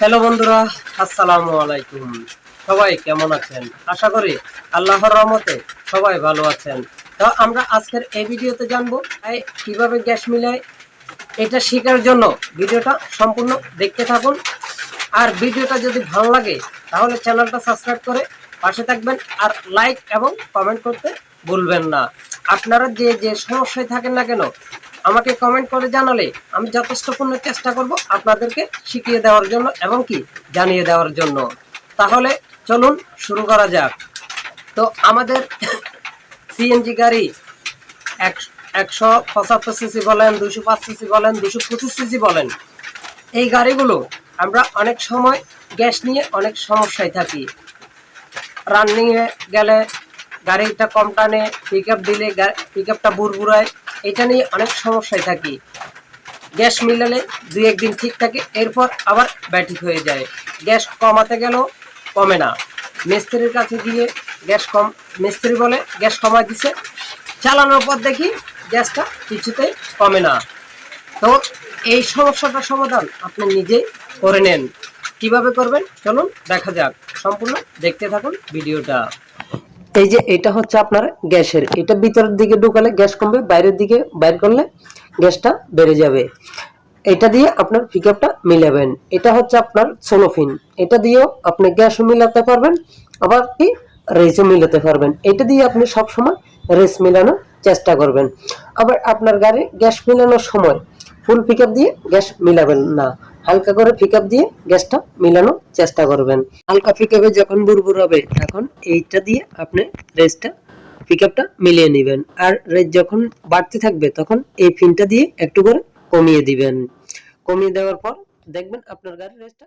Hello বন্ধুরা, আসসালামু আলাইকুম। সবাই কেমন আছেন? আশা করি আল্লাহর রহমতে সবাই ভালো আছেন। তো আমরা আজকের এই ভিডিওতে জানব কীভাবে গ্যাস মিলায়, এটা শেখার জন্য ভিডিওটা সম্পূর্ণ দেখতে থাকুন। আর ভিডিওটা যদি ভালো লাগে, তাহলে চ্যানেলটা সাবস্ক্রাইব করে পাশে থাকবেন আর লাইক এবং কমেন্ট করতে ভুলবেন না। আপনারা যে যে সমস্যায় থাকেন না কেন আমাকে কমেন্ট করে জানালে আমি যথেষ্ট যথেষ্টপূর্ণ চেষ্টা করব আপনাদেরকে শিখিয়ে দেওয়ার জন্য এবং কি জানিয়ে দেওয়ার জন্য। তাহলে চলুন শুরু করা যাক। তো আমাদের সিএনজি গাড়ি এক, একশো পঁচাত্তর সিসি বলেন দুশো পাঁচ সিসি বলেন দুশো পঁচিশ সিসি বলেন। এই গাড়িগুলো আমরা অনেক সময় গ্যাস নিয়ে অনেক সমস্যায় থাকি। রানিংয়ে গেলে গাড়িটা কম টানে পিক দিলে পিক আপটা বুড়বুড়ায়। এটা নিয়ে অনেক সমস্যায় থাকি। গ্যাস মিলালে দুই একদিন ঠিক থাকে, এরপর আবার ব্যাটিক হয়ে যায়। গ্যাস কমাতে গেলেও কমে না। মিস্ত্রির কাছে গিয়ে গ্যাস কম, মিস্ত্রি বলে, গ্যাস কমায় দিছে। চালানোর পর দেখি গ্যাসটা কিছুতেই কমে না। তো এই সমস্যাটার সমাধান আপনি নিজেই করে নেন। কীভাবে করবেন? চলুন দেখা যাক। সম্পূর্ণ দেখতে থাকুন ভিডিওটা। এই যে এটা হচ্ছে আপনার গ্যাসের, এটা ভিতরের দিকে ঢুকালে গ্যাস কমবে, বাইরের দিকে বাইর করলে গ্যাসটা বেড়ে যাবে। এটা দিয়ে আপনার পিক মিলাবেন। এটা হচ্ছে আপনার সোনোফিন এটা দিয়েও আপনি গ্যাসও মিলাতে পারবেন, আবার কি রেসও মিলাতে পারবেন। এটা দিয়ে আপনি সব সময় রেস মিলানোর চেষ্টা করবেন। আবার আপনার গাড়ি গ্যাস মিলানোর সময় ফুল পিক দিয়ে গ্যাস মিলাবেন না। হালকা করে পিক দিয়ে গ্যাসটা মিলানোর চেষ্টা করবেন। হালকা পিক যখন বুড়বুর হবে, তখন এইটা দিয়ে আপনি রেসটা পিক মিলিয়ে নেবেন। আর রেস যখন বাড়তে থাকবে, তখন এই ফিনটা দিয়ে একটু করে কমিয়ে দিবেন। কমিয়ে দেওয়ার পর দেখবেন আপনার গাড়ির রেসটা